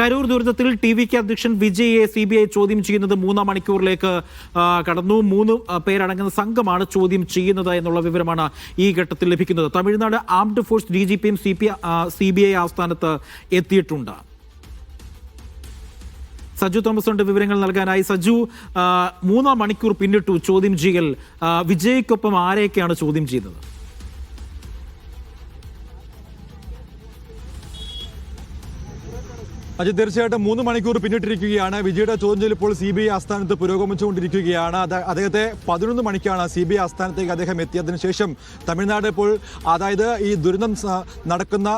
കരൂർ ദുരന്തത്തിൽ T V K അധ്യക്ഷൻ വിജയെ C B I ചോദ്യം ചെയ്യുന്നത് മൂന്നാം മണിക്കൂറിലേക്ക് കടന്നു. മൂന്ന് പേരടങ്ങുന്ന സംഘമാണ് ചോദ്യം ചെയ്യുന്നത് എന്നുള്ള വിവരമാണ് ഈ ഘട്ടത്തിൽ ലഭിക്കുന്നത്. Tamil Nadu armed force D G പിയും C P C B I ആസ്ഥാനത്ത് എത്തിയിട്ടുണ്ട്. സജു തോമസ് ഉണ്ട് വിവരങ്ങൾ നൽകാനായി. സജു മൂന്നാം മണിക്കൂർ പിന്നിട്ടു ചോദ്യം ചെയ്യൽ വിജയ്ക്കൊപ്പം ആരെയൊക്കെയാണ് ചോദ്യം ചെയ്തത് അജിത് തീർച്ചയായിട്ടും മൂന്ന് മണിക്കൂർ പിന്നിട്ടിരിക്കുകയാണ്. വിജയുടെ ചോദ്യം ചെയ്യൽ ഇപ്പോൾ സി ബി ഐ ആസ്ഥാനത്ത് പുരോഗമിച്ചുകൊണ്ടിരിക്കുകയാണ്. അദ്ദേഹത്തെ പതിനൊന്ന് മണിക്കാണ് സി ബി ഐ ആസ്ഥാനത്തേക്ക് അദ്ദേഹം എത്തിയതിനു ശേഷം തമിഴ്നാട് ഇപ്പോൾ അതായത് ഈ ദുരന്തം നടക്കുന്ന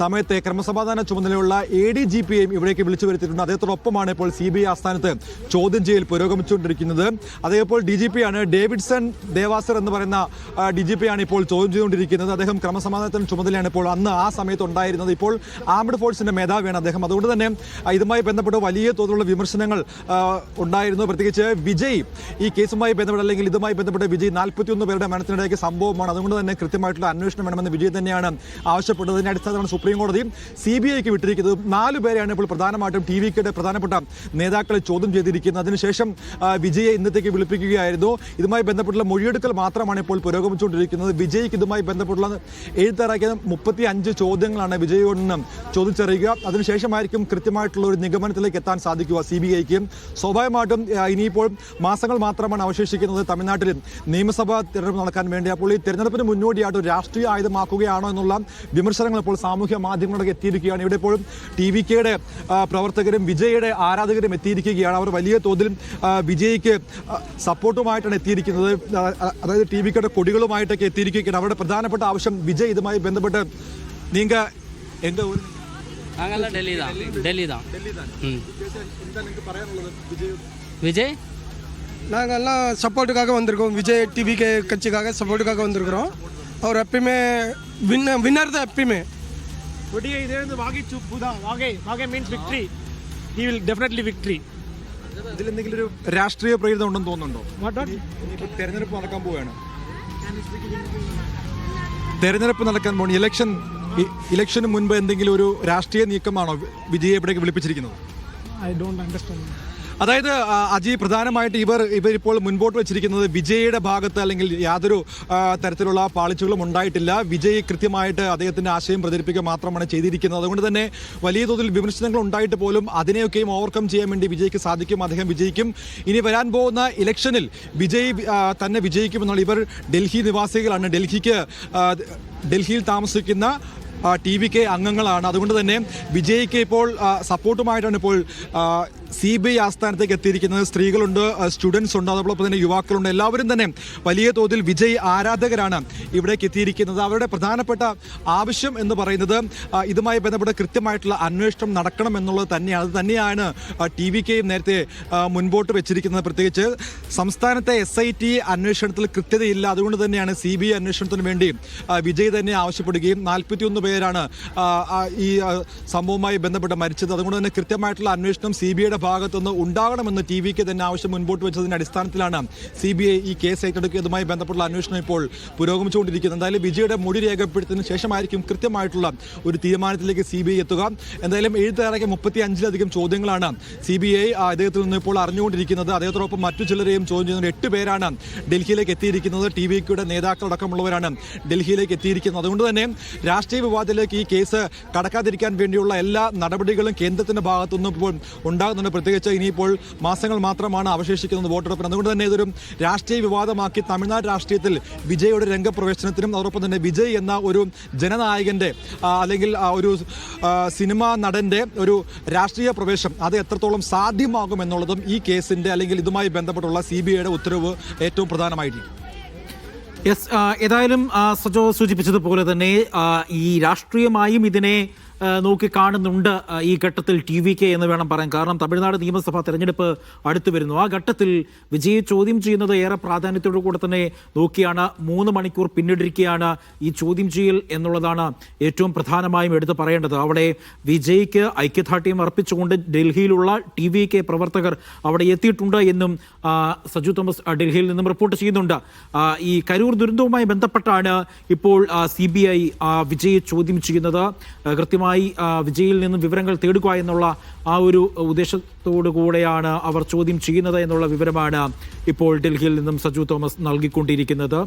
സമയത്തെ ക്രമസമാധാന ചുമതലയുള്ള എ ഡി ജി പിയെയും ഇവിടേക്ക് വിളിച്ചു വരുത്തിയിട്ടുണ്ട്. അദ്ദേഹത്തോടൊപ്പമാണ് ഇപ്പോൾ സി ബി ഐ ആസ്ഥാനത്ത് ചോദ്യം ചെയ്യൽ പുരോഗമിച്ചുകൊണ്ടിരിക്കുന്നത്. അദ്ദേഹം ഇപ്പോൾ ഡി ജി പി ആണ് ഡേവിഡ്സൺ ദേവാസർ എന്ന് പറയുന്ന ഡി ജി പി ആണ് ഇപ്പോൾ ചോദ്യം ചെയ്തുകൊണ്ടിരിക്കുന്നത്. അദ്ദേഹം ക്രമസമാധാനത്തിന് ചുമതലയാണ് ഇപ്പോൾ അന്ന് ആ സമയത്ത് ഉണ്ടായിരുന്നത്. ഇപ്പോൾ ആംഡ് ഫോഴ്സിന്റെ മേധാവിയാണ് അദ്ദേഹം. അതുകൊണ്ട് തന്നെ ഇതുമായി ബന്ധപ്പെട്ട് വലിയ തോതിലുള്ള വിമർശനങ്ങൾ ഉണ്ടായിരുന്നു. പ്രത്യേകിച്ച് വിജയ് ഈ കേസുമായി ബന്ധപ്പെട്ട് അല്ലെങ്കിൽ ഇതുമായി ബന്ധപ്പെട്ട് വിജയ് നാൽപ്പത്തിയൊന്ന് പേരുടെ മരണത്തിനിടയ്ക്ക് സംഭവമാണ്. അതുകൊണ്ട് തന്നെ കൃത്യമായിട്ടുള്ള അന്വേഷണം വേണമെന്ന് വിജയ് തന്നെയാണ് ആവശ്യപ്പെട്ടത്. ഇതിന്റെ അടിസ്ഥാനത്തിലാണ് സുപ്രീം കോടതി സി ബി ഐക്ക് വിട്ടിരിക്കുന്നത് നാല് പേരെയാണ് ഇപ്പോൾ പ്രധാനമായിട്ടും ടി വിയുടെ പ്രധാനപ്പെട്ട നേതാക്കളെ ചോദ്യം ചെയ്തിരിക്കുന്നത്. അതിനുശേഷം വിജയെ ഇന്നത്തേക്ക് വിളിപ്പിക്കുകയായിരുന്നു. ഇതുമായി ബന്ധപ്പെട്ടുള്ള മൊഴിയെടുക്കൽ മാത്രമാണ് ഇപ്പോൾ പുരോഗമിച്ചുകൊണ്ടിരിക്കുന്നത്. വിജയ്ക്ക് ഇതുമായി ബന്ധപ്പെട്ടുള്ള എഴുത്തറാക്കിയ മുപ്പത്തി അഞ്ച് ചോദ്യങ്ങളാണ് വിജയോട് നിന്ന് ചോദിച്ചറിയുക. അതിനുശേഷമായിരിക്കും കൃത്യമായിട്ടുള്ള ഒരു നിഗമനത്തിലേക്ക് എത്താൻ സാധിക്കുക സി ബി ഐക്ക്. സ്വാഭാവികമായിട്ടും ഇനിയിപ്പോൾ മാസങ്ങൾ മാത്രമാണ് അവശേഷിക്കുന്നത് തമിഴ്നാട്ടിൽ നിയമസഭാ തിരഞ്ഞെടുപ്പ് നടക്കാൻ വേണ്ടി. അപ്പോൾ ഈ തിരഞ്ഞെടുപ്പിന് മുന്നോടിയായിട്ട് രാഷ്ട്രീയ ആയുധമാക്കുകയാണോ എന്നുള്ള വിമർശനങ്ങൾ ഇപ്പോൾ സാമൂഹ്യ മാധ്യമങ്ങളിലൊക്കെ എത്തിയിരിക്കുകയാണ് ഇവിടെ ഇപ്പോൾ ടി വി കെയുടെ പ്രവർത്തകരും വിജയുടെ ആരാധകരും എത്തിയിരിക്കുകയാണ് അവർ വലിയ തോതിൽ ആ, വിജയ്ക്ക് ആ, സപ്പോർട്ടുമായിട്ടാണ് എത്തിയിരിക്കുന്നത് ആ, ആ, അതായത് ടി വി കെയുടെ കൊടികളുമായിട്ടൊക്കെ എത്തിയിരിക്കുകയാണ് അവരുടെ പ്രധാനപ്പെട്ട ആവശ്യം വിജയ് ഇതുമായി ബന്ധപ്പെട്ട് നീങ്ക എന്റെ ഒരു நாங்கெல்லாம் டெல்லி தான் டெல்லி தான் ம் விஜய் நாங்கள் எல்லாம் சப்போர்ட்டுக்காக வந்திருக்கோம் விஜய் டிவிக்கு கட்சிக்காக சப்போர்ட்டுக்காக வந்திருக்கிறோம் அவர் எப்பயுமே வின்ன வின்னர் தான் எப்பயுமே ಒಟ್ಟಿಗೆ ಇದೆ ಒಂದು Wage ಚುಪ್ಪು Wage Wage means victory he will definitely victory ഇതിൽ എന്തെങ്കിലും ഒരു രാഷ്ട്രീയ പ്രേരിതം ഉണ്ടെന്ന് തോന്നുന്നുണ്ടോ ವಾಟ್ ವಾಟ್ ഇനിയിപ്പോൾ തെരഞ്ഞെടുപ്പ് നടക്കാൻ പോവുകയാണ് തെരഞ്ഞെടുപ്പ് നടക്കാൻ പോകണം ഇലക്ഷൻ ഇ- ഇലക്ഷന് മുൻപ് എന്തെങ്കിലും ഒരു രാഷ്ട്രീയ നീക്കമാണോ വിജയെ ഇവിടേക്ക് വിളിപ്പിച്ചിരിക്കുന്നത് ಐ ಡೋಂಟ್ ಅಂಡರ್ಸ್ಟ್ಯಾಂಡ್ അതായത് അജി പ്രധാനമായിട്ട് ഇവർ ഇവരിപ്പോൾ മുൻപോട്ട് വെച്ചിരിക്കുന്നത് വിജയുടെ ഭാഗത്ത് അല്ലെങ്കിൽ യാതൊരു തരത്തിലുള്ള പാളിച്ചുകളും ഉണ്ടായിട്ടില്ല. വിജയ് കൃത്യമായിട്ട് അദ്ദേഹത്തിന്റെ ആശയം പ്രചരിപ്പിക്കുക മാത്രമാണ് ചെയ്തിരിക്കുന്നത്. അതുകൊണ്ട് തന്നെ വലിയ തോതിൽ വിമർശനങ്ങൾ ഉണ്ടായിട്ട് പോലും അതിനെയൊക്കെയും ഓവർകം ചെയ്യാൻ വേണ്ടി വിജയ്ക്ക് സാധിക്കും. അദ്ദേഹം വിജയിക്കും. ഇനി വരാൻ പോകുന്ന ഇലക്ഷനിൽ വിജയ് തന്നെ വിജയിക്കുമെന്നുള്ള ഇവർ ഡൽഹി നിവാസികളാണ്. ഡൽഹിക്ക് ഡൽഹിയിൽ താമസിക്കുന്ന ടി വി കെ അംഗങ്ങളാണ്. അതുകൊണ്ട് തന്നെ വിജയ്ക്ക് ഇപ്പോൾ സപ്പോർട്ടുമായിട്ടാണ് ഇപ്പോൾ സി ബി ഐ ആസ്ഥാനത്തേക്ക് എത്തിയിരിക്കുന്നത്. സ്ത്രീകളുണ്ട് സ്റ്റുഡൻസ് ഉണ്ട് അതോടൊപ്പം തന്നെ യുവാക്കളുണ്ട്. എല്ലാവരും തന്നെ വലിയ തോതിൽ വിജയ് ആരാധകരാണ് ഇവിടേക്ക് എത്തിയിരിക്കുന്നത്. അവരുടെ പ്രധാനപ്പെട്ട ആവശ്യം എന്ന് പറയുന്നത് ഇതുമായി ബന്ധപ്പെട്ട് കൃത്യമായിട്ടുള്ള അന്വേഷണം നടക്കണം എന്നുള്ളത് തന്നെയാണ്. അത് തന്നെയാണ് ടി വി കെയും നേരത്തെ മുൻപോട്ട് വെച്ചിരിക്കുന്നത്. പ്രത്യേകിച്ച് സംസ്ഥാനത്തെ എസ് ഐ ടി അന്വേഷണത്തിൽ കൃത്യതയില്ല. അതുകൊണ്ട് തന്നെയാണ് സി ബി ഐ അന്വേഷണത്തിന് വേണ്ടി വിജയ് തന്നെ ആവശ്യപ്പെടുകയും നാൽപ്പത്തിയൊന്ന് പേരാണ് ഈ സംഭവവുമായി ബന്ധപ്പെട്ട് മരിച്ചത്. അതുകൊണ്ട് തന്നെ കൃത്യമായിട്ടുള്ള അന്വേഷണം സി ബി ഐയുടെ ഭാഗത്തുനിന്ന് ഉണ്ടാകണമെന്ന് ടി വിക്ക് തന്നെ ആവശ്യം മുൻപോട്ട് വെച്ചതിന്റെ അടിസ്ഥാനത്തിലാണ് സി ബി ഐ ഈ കേസ് ഏറ്റെടുക്കിയതുമായി ബന്ധപ്പെട്ടുള്ള അന്വേഷണം ഇപ്പോൾ പുരോഗമിച്ചുകൊണ്ടിരിക്കുന്നത്. എന്തായാലും വിജയുടെ മൊഴി രേഖപ്പെടുത്തുന്നതിന് ശേഷമായിരിക്കും കൃത്യമായിട്ടുള്ള ഒരു തീരുമാനത്തിലേക്ക് സി ബി ഐ എത്തുക. എന്തായാലും എഴുത്തേറെ മുപ്പത്തി അഞ്ചിലധികം ചോദ്യങ്ങളാണ് സി ബി ഐ അദ്ദേഹത്തിൽ നിന്ന് ഇപ്പോൾ അറിഞ്ഞുകൊണ്ടിരിക്കുന്നത്. അദ്ദേഹത്തോടൊപ്പം മറ്റു ചിലരെയും ചോദ്യം ചെയ്യുന്ന എട്ട് പേരാണ് ഡൽഹിയിലേക്ക് എത്തിയിരിക്കുന്നത്. ടി വി നേതാക്കളടക്കമുള്ളവരാണ് ഡൽഹിയിലേക്ക് എത്തിയിരിക്കുന്നത്. അതുകൊണ്ട് തന്നെ രാഷ്ട്രീയ വിവാദത്തിലേക്ക് ഈ കേസ് കടക്കാതിരിക്കാൻ വേണ്ടിയുള്ള എല്ലാ നടപടികളും കേന്ദ്രത്തിന്റെ ഭാഗത്തുനിന്നും ഇപ്പോൾ ഉണ്ടാകുന്നുണ്ട്. പ്രത്യേകിച്ച് ഇനിയിപ്പോൾ മാസങ്ങൾ മാത്രമാണ് അവശേഷിക്കുന്നത് വോട്ടെടുപ്പിന്. അതുകൊണ്ട് തന്നെ ഇതൊരു രാഷ്ട്രീയ വിവാദമാക്കി തമിഴ്നാട് രാഷ്ട്രീയത്തിൽ വിജയുടെ രംഗപ്രവേശനത്തിനും അതോടൊപ്പം തന്നെ വിജയ് എന്ന ഒരു ജനനായകന്റെ അല്ലെങ്കിൽ ഒരു സിനിമാ നടന്റെ ഒരു രാഷ്ട്രീയ പ്രവേശം അത് എത്രത്തോളം സാധ്യമാകും എന്നുള്ളതും ഈ കേസിന്റെ അല്ലെങ്കിൽ ഇതുമായി ബന്ധപ്പെട്ടുള്ള സി ബി ഐയുടെ ഉത്തരവ് ഏറ്റവും പ്രധാനമായിരിക്കും യെസ് ഏതായാലും സജോ സൂചിപ്പിച്ചതുപോലെ തന്നെ ഈ രാഷ്ട്രീയമായും ഇതിനെ നോക്കി കാണുന്നുണ്ട് ഈ ഘട്ടത്തിൽ ടി വി കെ എന്ന് വേണം പറയാൻ. കാരണം തമിഴ്നാട് നിയമസഭാ തെരഞ്ഞെടുപ്പ് അടുത്തു വരുന്നു. ആ ഘട്ടത്തിൽ വിജയെ ചോദ്യം ചെയ്യുന്നത് ഏറെ പ്രാധാന്യത്തോടു കൂടെ തന്നെ നോക്കിയാണ്. മൂന്ന് മണിക്കൂർ പിന്നിട്ടിരിക്കുകയാണ് ഈ ചോദ്യം ചെയ്യൽ എന്നുള്ളതാണ് ഏറ്റവും പ്രധാനമായും എടുത്തു പറയേണ്ടത്. അവിടെ വിജയ്ക്ക് ഐക്യദാർഢ്യം അർപ്പിച്ചുകൊണ്ട് ഡൽഹിയിലുള്ള ടി വി കെ പ്രവർത്തകർ അവിടെ എത്തിയിട്ടുണ്ട് എന്നും സജു തോമസ് ഡൽഹിയിൽ നിന്നും റിപ്പോർട്ട് ചെയ്യുന്നുണ്ട്. ഈ കരൂർ ദുരന്തവുമായി ബന്ധപ്പെട്ടാണ് ഇപ്പോൾ സി ബി ഐ വിജയെ ചോദ്യം ചെയ്യുന്നത്. കൃത്യമായി കൃത്യമായി വിജയിൽ നിന്നും വിവരങ്ങൾ തേടുക എന്നുള്ള ആ ഒരു ഉദ്ദേശത്തോടു കൂടെയാണ് അവർ ചോദ്യം ചെയ്യുന്നത് എന്നുള്ള വിവരമാണ് ഇപ്പോൾ ഡൽഹിയിൽ നിന്നും സജു തോമസ് നൽകിക്കൊണ്ടിരിക്കുന്നത്.